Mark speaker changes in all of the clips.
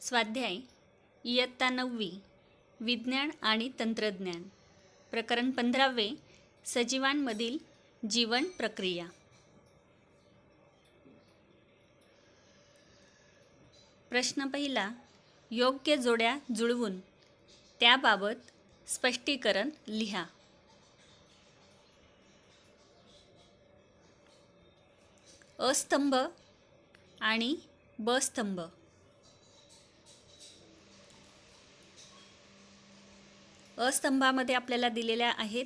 Speaker 1: स्वाध्याय इयत्ता नववी विज्ञान आणि तंत्रज्ञान. प्रकरण पंधरावे सजीवांमधील जीवन प्रक्रिया. प्रश्न पहिला योग्य जोड्या जुळवून त्याबाबत स्पष्टीकरण लिहा. अस्तंभ आणि बस्तंभ अस्तंभामध्ये आपल्याला दिलेल्या आहेत.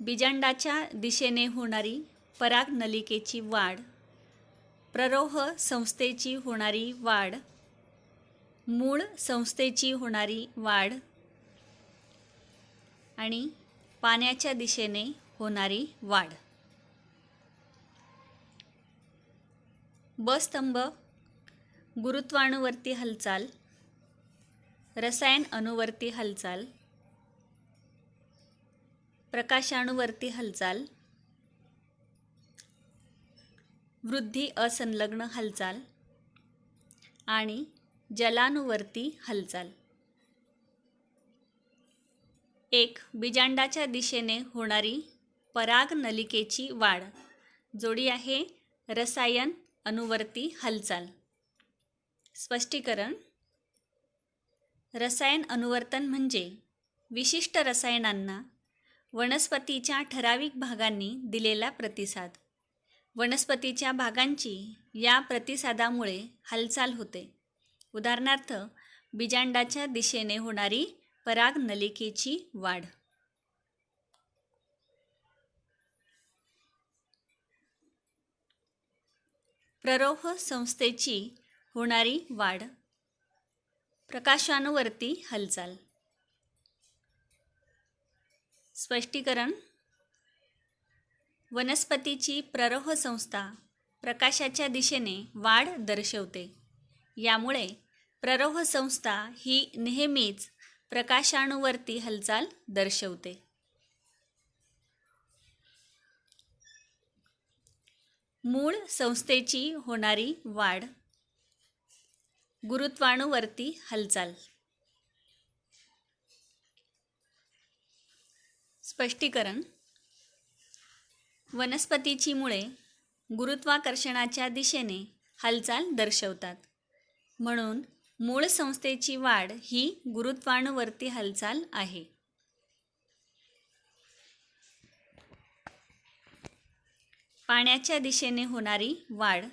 Speaker 1: बिजांडाच्या दिशेने होणारी परागनलिकेची वाढ. प्ररोह संस्थेची होणारी वाढ. मूळ संस्थेची होणारी वाढ. आणि पाण्याच्या दिशेने होणारी वाढ. बस्तंभ गुरुत्वाणुवर्ती हालचाल रसायन अणुवर्ती हालचाल प्रकाशाणुवर्ती हालचाल. वृद्धी असंलग्न हालचाल. आणि जलानुवर्ती हालचाल. एक बिजांडाच्या दिशेने होणारी परागनलिकेची वाढ. जोडी आहे रसायन अनुवर्ती हालचाल. स्पष्टीकरण रसायन अनुवर्तन म्हणजे विशिष्ट रसायनांना वनस्पतीच्या ठराविक भागांनी दिलेला प्रतिसाद. वनस्पतीच्या भागांची या प्रतिसादामुळे हालचाल होते. उदाहरणार्थ बिजांडाच्या दिशेने होणारी परागनलिकेची वाढ. प्ररोह संस्थेची होणारी वाढ. प्रकाशांवरती हालचाल. स्पष्टीकरण. वनस्पतीची प्ररोह संस्था प्रकाशाच्या दिशेने वाढ दर्शवते. यामुळे प्ररोह संस्था ही नेहमीच प्रकाशाणूवरती हालचाल दर्शवते. मूळ संस्थेची होणारी वाढ. गुरुत्वाणूवरती हालचाल. स्पष्टीकरण. वनस्पतीची मुळे गुरुत्वाकर्षणाच्या दिशेने हालचाल दर्शवतात. म्हणून मूळ संस्थेची वाढ ही गुरुत्वाणुवर्ती हालचाल आहे. पाण्याच्या दिशेने होणारी वाढ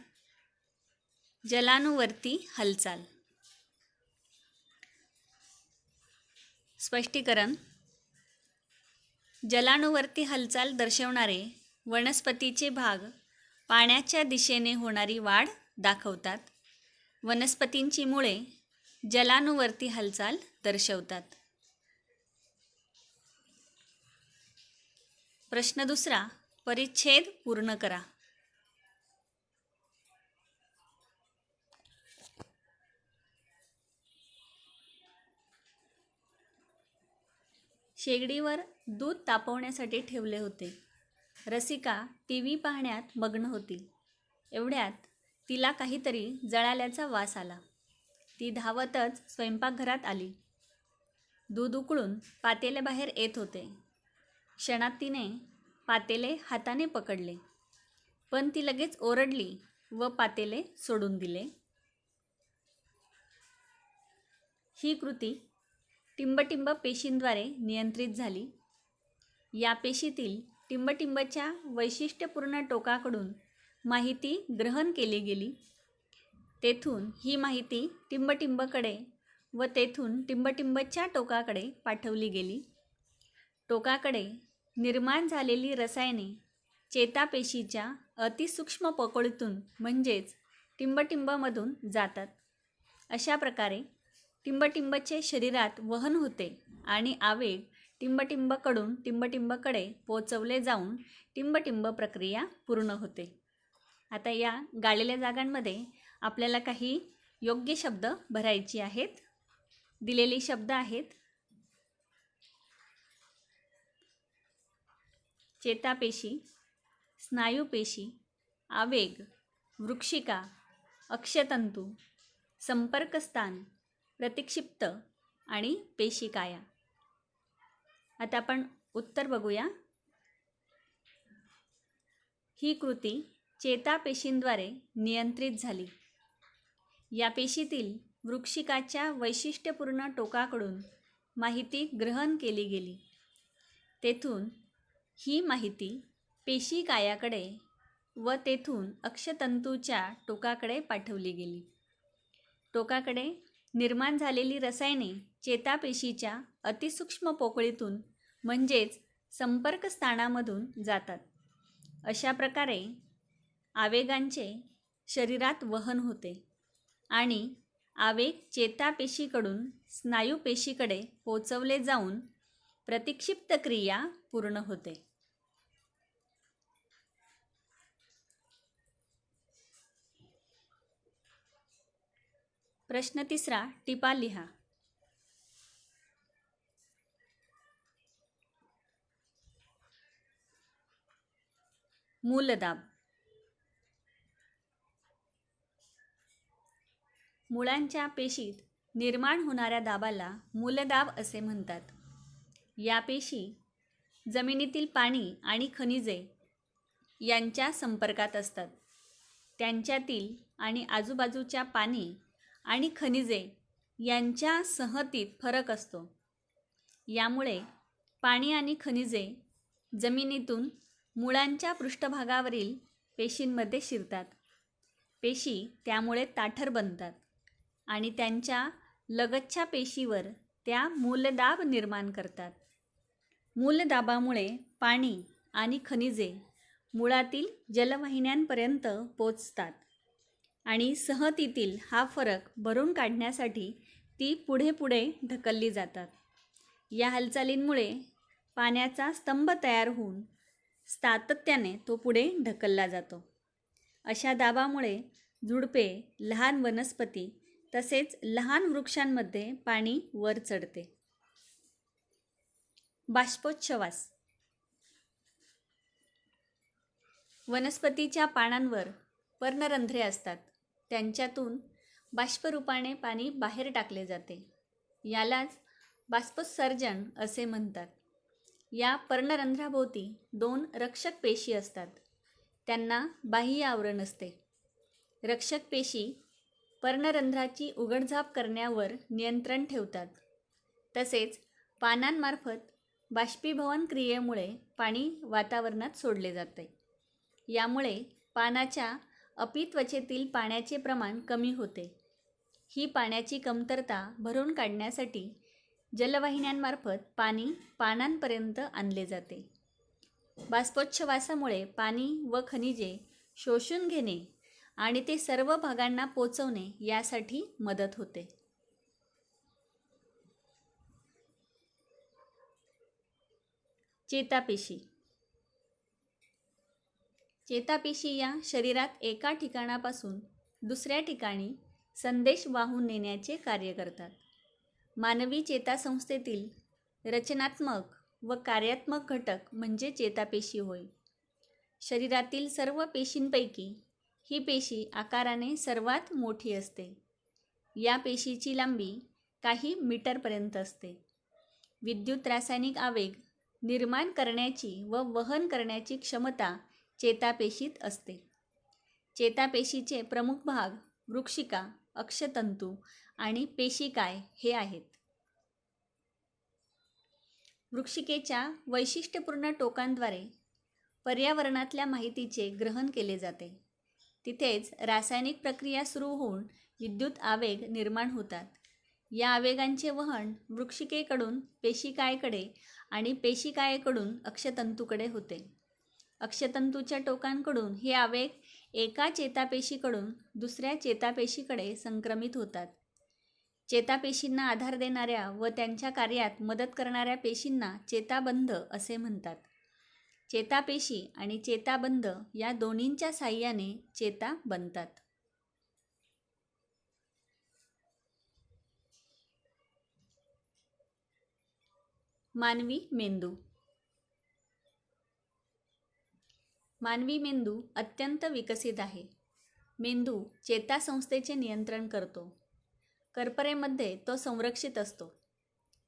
Speaker 1: जलानुवर्ती हालचाल. स्पष्टीकरण. जलानुवर्ती हालचाल दर्शवणारे वनस्पतीचे भाग पाण्याच्या दिशेने होणारी वाढ दाखवतात. वनस्पतींची मुळे जलानुवर्ती हालचाल दर्शवतात. प्रश्न दुसरा परिच्छेद पूर्ण करा. शेगडीवर दूध तापवण्यासाठी ठेवले होते. रसिका टी व्ही पाहण्यात मग्न होती एवढ्यात तिला काहीतरी जळाल्याचा वास आला. ती धावतच स्वयंपाकघरात आली. दूध उकळून पातेले बाहेर येत होते. क्षणात तिने पातेले हाताने पकडले. पण ती लगेच ओरडली व पातेले सोडून दिले. ही कृती टिंबटिंब पेशींद्वारे नियंत्रित झाली. या पेशीतील टिंबटिंबच्या वैशिष्ट्यपूर्ण टोकाकडून माहिती ग्रहण केली गेली. तेथून ही माहिती टिंबटिंबकडे व तेथून टिंबटिंबच्या टोकाकडे पाठवली गेली. टोकाकडे निर्माण झालेली रसायने चेतापेशीच्या अतिसूक्ष्म पकोळीतून म्हणजेच टिंबटिंबमधून जातात. अशा प्रकारे टिंबटिंबचे शरीरात वहन होते आणि आवेग टिंबटिंबकडून टिंबटिंबकडे पोचवले जाऊन टिंबटिंब प्रक्रिया पूर्ण होते. आता या गाळलेल्या जागांमध्ये आपल्याला काही योग्य शब्द भरायची आहेत. दिलेली शब्द आहेत. चेतापेशी स्नायूपेशी आवेग वृक्षिका अक्षतंतू संपर्कस्थान प्रतिक्षिप्त आणि पेशिकाया. आता आपण उत्तर बघूया. ही कृती चेतापेशींद्वारे नियंत्रित झाली. या पेशीतील वृक्षिकाच्या वैशिष्ट्यपूर्ण टोकाकडून माहिती ग्रहण केली गेली. तेथून ही माहिती पेशीकायाकडे व तेथून अक्षतंतूच्या टोकाकडे पाठवली गेली. टोकाकडे निर्माण झालेली रसायने चेतापेशीच्या अतिसूक्ष्म पोकळीतून म्हणजेच संपर्कस्थानामधून जातात. अशा प्रकारे आवेगांचे शरीरात वहन होते आणि आवेग चेतापेशीकडून स्नायूपेशीकडे पोचवले जाऊन प्रतिक्षिप्त क्रिया पूर्ण होते. प्रश्न तिसरा टिपा लिहा. मूलदाब. मुळांच्या पेशीत निर्माण होणाऱ्या दाबाला मूलदाब असे म्हणतात. या पेशी जमिनीतील पाणी आणि खनिजे यांच्या संपर्कात असतात. त्यांच्यातील आणि आजूबाजूच्या पाणी आणि खनिजे यांच्या सहतीत फरक असतो. यामुळे पाणी आणि खनिजे जमिनीतून मुळांच्या पृष्ठभागावरील पेशींमध्ये शिरतात. पेशी त्यामुळे ताठर बनतात आणि त्यांच्या लगतच्या पेशीवर त्या मूलदाब निर्माण करतात. मूलदाबामुळे पाणी आणि खनिजे मुळातील जलवाहिन्यांपर्यंत पोचतात. आणि सहतीतील हा फरक भरून काढण्यासाठी ती पुढे पुढे ढकलली जातात. या हालचालींमुळे पाण्याचा स्तंभ तयार होऊन सातत्याने तो पुढे ढकलला जातो. अशा दाबामुळे झुडपे लहान वनस्पती तसेच लहान वृक्षांमध्ये पाणी वर चढते. बाष्पोच्छवास वनस्पतीच्या पानांवर पर्णरंध्रे असतात. त्यांच्यातून बाष्परूपाने पाणी बाहेर टाकले जाते. यालाच बाष्पोत्सर्जन असे म्हणतात. या पर्णरंध्राभोवती दोन रक्षक पेशी असतात. त्यांना बाह्य आवरण असते. रक्षक पेशी पर्णरंध्राची उघडझाप करण्यावर नियंत्रण ठेवतात. तसेच पानांमार्फत बाष्पीभवन क्रियेमुळे पाणी वातावरणात सोडले जाते. यामुळे पानाच्या अपित्वचेतील पाण्याचे प्रमाण कमी होते. ही पाण्याची कमतरता भरून काढण्यासाठी जलवाहिन्यांमार्फत पाणी पानांपर्यंत आणले जाते. बाष्पोच्छवासामुळे पाणी व खनिजे शोषून घेणे आणि ते सर्व भागांना पोचवणे यासाठी मदत होते. चेतापेशी चेतापेशी या शरीरात एका ठिकाणापासून दुसऱ्या ठिकाणी संदेश वाहून नेण्याचे कार्य करतात. मानवी चेतासंस्थेतील रचनात्मक व कार्यात्मक घटक म्हणजे चेतापेशी होय. शरीरातील सर्व पेशींपैकी ही पेशी आकाराने सर्वात मोठी असते. या पेशीची लांबी काही मीटरपर्यंत असते. विद्युत रासायनिक आवेग निर्माण करण्याची व वहन करण्याची क्षमता चेतापेशीत असते. चेतापेशीचे प्रमुख भाग वृक्षिका अक्षतंतू आणि पेशिकाय हे आहेत. वृक्षिकेच्या वैशिष्ट्यपूर्ण टोकांद्वारे पर्यावरणातल्या माहितीचे ग्रहण केले जाते. तिथेच रासायनिक प्रक्रिया सुरू होऊन विद्युत आवेग निर्माण होतात. या आवेगांचे वहन वृक्षिकेकडून पेशिकायकडे आणि पेशिकायेकडून अक्षतंतूकडे होते. अक्षतंतूच्या टोकांकडून हे आवेग एका चेतापेशीकडून दुसऱ्या चेतापेशीकडे संक्रमित होतात. चेतापेशींना आधार देणाऱ्या व त्यांच्या कार्यात मदत करणाऱ्या पेशींना चेताबंध असे म्हणतात. चेतापेशी आणि चेताबंध या दोन्हींच्या साह्याने चेता बनतात. मानवी मेंदू मानवी मेंदू अत्यंत विकसित आहे. मेंदू चेतासंस्थेचे नियंत्रण करतो. कर्परेमध्ये तो संरक्षित असतो.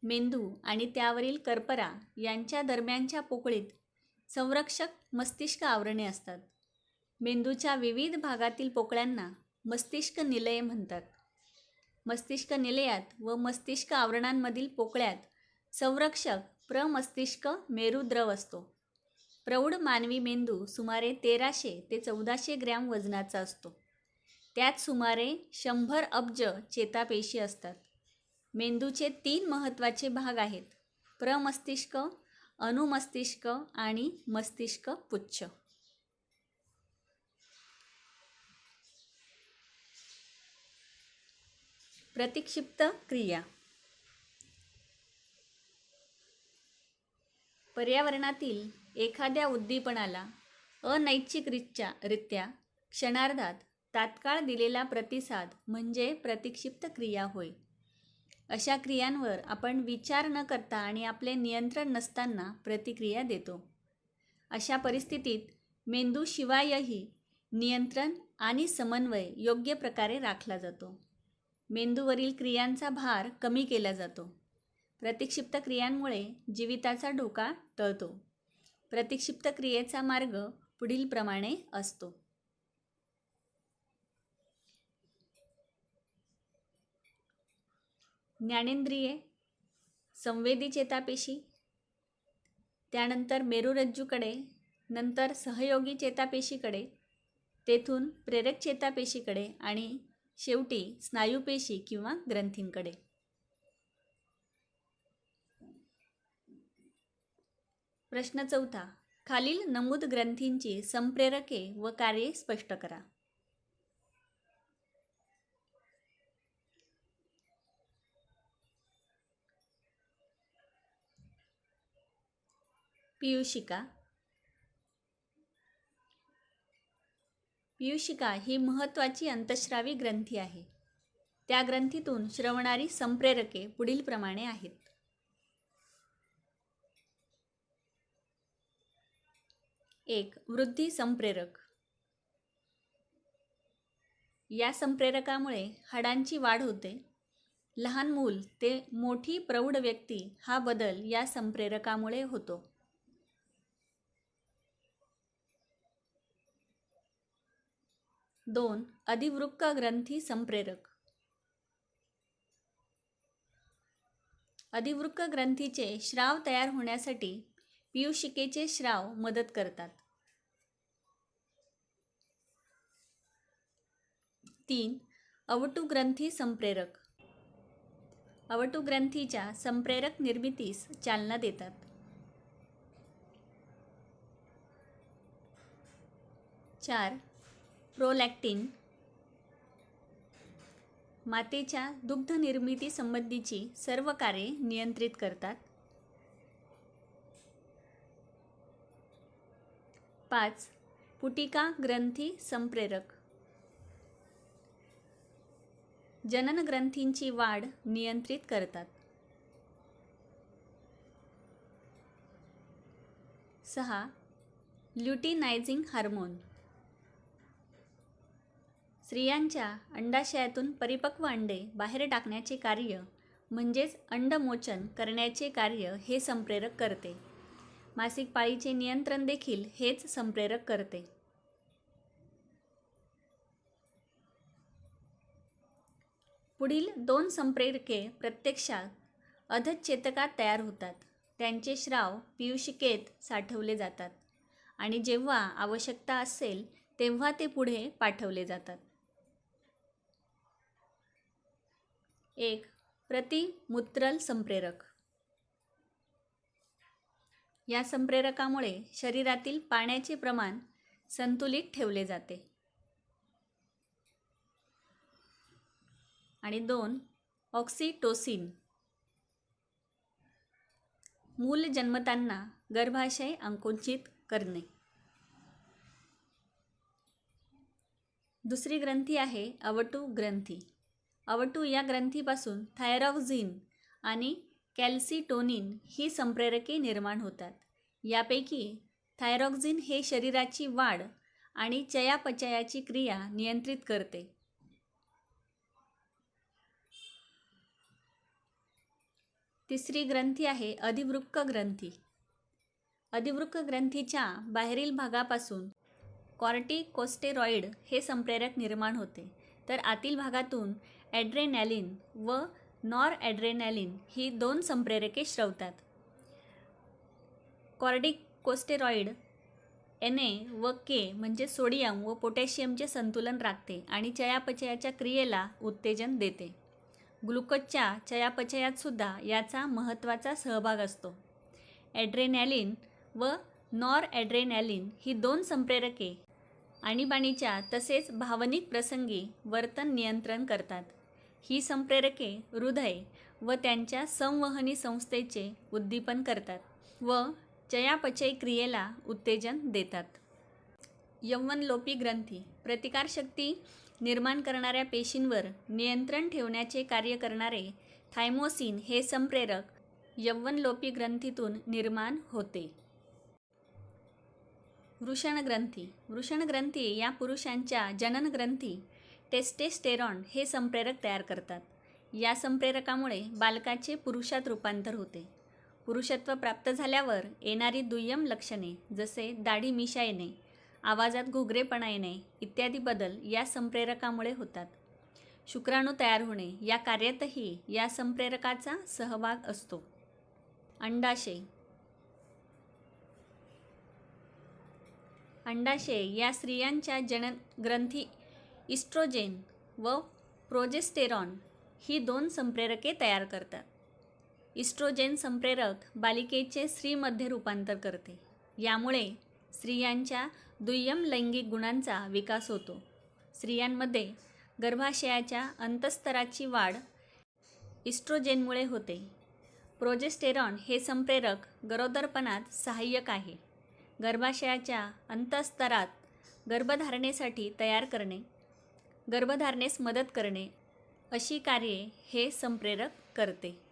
Speaker 1: मेंदू आणि त्यावरील कर्परा यांच्या दरम्यानच्या पोकळीत संरक्षक मस्तिष्क आवरणे असतात. मेंदूच्या विविध भागातील पोकळ्यांना मस्तिष्क निलये म्हणतात. मस्तिष्क निलयात व मस्तिष्क आवरणांमधील पोकळ्यात संरक्षक प्रमस्तिष्क मेरुद्रव असतो. प्रौढ मानवी मेंदू सुमारे तेराशे ते चौदाशे ग्रॅम वजनाचा असतो. त्यात सुमारे शंभर अब्ज चेतापेशी असतात. मेंदूचे तीन महत्त्वाचे भाग आहेत. प्रमस्तिष्क अनुमस्तिष्क आणि मस्तिष्क पुच्छ. प्रतिक्षिप्त क्रिया. पर्यावरणातील एखाद्या उद्दीपनाला अनैच्छिकरित्या रित्या क्षणार्धात तात्काळ दिलेला प्रतिसाद म्हणजे प्रतिक्षिप्त क्रिया होय. अशा क्रियांवर आपण विचार न करता आणि आपले नियंत्रण नसताना प्रतिक्रिया देतो. अशा परिस्थितीत मेंदूशिवायही नियंत्रण आणि समन्वय योग्य प्रकारे राखला जातो. मेंदूवरील क्रियांचा भार कमी केला जातो. प्रतिक्षिप्त क्रियांमुळे जीविताचा धोका टळतो. प्रतिक्षिप्त क्रियेचा मार्ग पुढीलप्रमाणे असतो. ज्ञानेंद्रिये संवेदी चेतापेशी त्यानंतर मेरुरज्जूकडे नंतर सहयोगी चेतापेशीकडे तेथून प्रेरक चेतापेशीकडे आणि शेवटी स्नायूपेशी किंवा ग्रंथींकडे. प्रश्न चौथा. खालील नमूद ग्रंथींची संप्रेरके व कार्ये स्पष्ट करा. पियुषिका. पियुषिका ही महत्त्वाची अंतश्रावी ग्रंथी आहे. त्या ग्रंथीतून श्रवणारी संप्रेरके पुढीलप्रमाणे आहेत. एक वृद्धी संप्रेरक. या संप्रेरकामुळे हाडांची वाढ होते. लहान मूल ते मोठी प्रौढ व्यक्ती हा बदल या संप्रेरकामुळे होतो. दोन अधिवृक्क ग्रंथी संप्रेरक. अधिवृक्क ग्रंथीचे श्राव तयार होण्यासाठी पियुषिकेचे श्राव मदत करतात. तीन अवटू ग्रंथी संप्रेरक. अवटू ग्रंथीच्या संप्रेरक निर्मितीस चालना देतात. चार प्रोलॅक्टिन. मातेच्या दुग्ध निर्मिती संबंधीची सर्व कार्ये नियंत्रित करतात. पाच. पुटिका ग्रंथी संप्रेरक. जनन ग्रंथींची वाढ नियंत्रित करतात. सहा. Luteinizing hormone. स्त्रियांच्या अंडाशयातून परिपक्व अंडे बाहेर टाकण्याचे कार्य म्हणजेच अंडमोचन करण्याचे कार्य हे संप्रेरक करते. मासिक पाळीचे नियंत्रण देखील हेच संप्रेरक करते. पुढील दोन संप्रेरके प्रत्यक्षात अधचेतकात तयार होतात. त्यांचे श्राव पियुषिकेत साठवले जातात आणि जेव्हा आवश्यकता असेल तेव्हा ते पुढे पाठवले जातात. एक प्रतिमूत्रल संप्रेरक. या संप्रेरकामुळे शरीरातील पाण्याचे प्रमाण संतुलित ठेवले जाते. आणि दोन ऑक्सिटोसिन. मूल जन्मताना गर्भाशय अंकुचित करणे. दुसरी ग्रंथी आहे अवटू ग्रंथी. अवटू या ग्रंथीपासून थायरॉक्झिन आणि कॅल्सिटोनिन ही संप्रेरके निर्माण होतात. यापैकी थायरॉक्झिन हे शरीराची वाढ आणि चयापचयाची क्रिया नियंत्रित करते. तिसरी ग्रंथी आहे अधिवृक्क ग्रंथी. अधिवृक्क ग्रंथीच्या बाहेरील भागापासून कॉर्टिकोस्टेरॉइड हे संप्रेरक निर्माण होते. तर आतील भागातून ॲड्रेनॅलिन व नॉर ॲड्रेनॅलिन ही दोन संप्रेरके श्रवतात. कॉर्डिक कोस्टेरॉइड एन ए व के म्हणजे सोडियम व पोटॅशियमचे संतुलन राखते आणि चयापचयाच्या क्रियेला उत्तेजन देते. ग्लुकोजच्या चयापचयातसुद्धा याचा महत्त्वाचा सहभाग असतो. ॲड्रेनॅलिन व नॉर ॲड्रेनॅलिन ही दोन संप्रेरके आणीबाणीच्या तसेच भावनिक प्रसंगी वर्तन नियंत्रण करतात. ही संप्रेरके हृदय व त्यांच्या संवहनी संस्थेचे उद्दीपन करतात व चयापचय क्रियेला उत्तेजन देतात. यौवनलोपी ग्रंथी प्रतिकारशक्ती निर्माण करणाऱ्या पेशींवर नियंत्रण ठेवण्याचे कार्य करणारे थायमोसिन हे संप्रेरक यौवनलोपी ग्रंथीतून निर्माण होते. वृषणग्रंथी वृषणग्रंथी या पुरुषांच्या जननग्रंथी टेस्टेस्टेरॉन हे संप्रेरक तयार करतात. या संप्रेरकामुळे बालकाचे पुरुषात रूपांतर होते. पुरुषत्व प्राप्त झाल्यावर येणारी दुय्यम लक्षणे जसे दाढी मिशा येणे आवाजात घोगरेपणा येणे इत्यादी बदल या संप्रेरकामुळे होतात. शुक्राणू तयार होणे या कार्यातही या संप्रेरकाचा सहभाग असतो. अंडाशय. अंडाशय या स्त्रियांच्या जनन ग्रंथी इस्ट्रोजेन व प्रोजेस्टेरॉन ही दोन संप्रेरके तयार करतात. इस्ट्रोजेन संप्रेरक बालिकेचे स्त्रीमध्ये रूपांतर करते. यामुळे स्त्रियांच्या दुय्यम लैंगिक गुणांचा विकास होतो. स्त्रियांमध्ये गर्भाशयाच्या अंतस्तराची वाढ इस्ट्रोजेनमुळे होते. प्रोजेस्टेरॉन हे संप्रेरक गरोदरपणात सहाय्यक आहे. गर्भाशयाच्या अंतस्तरात गर्भधारणेसाठी तयार करणे गर्भधारणेस मदत करणे अशी कार्ये हे संप्रेरक करते.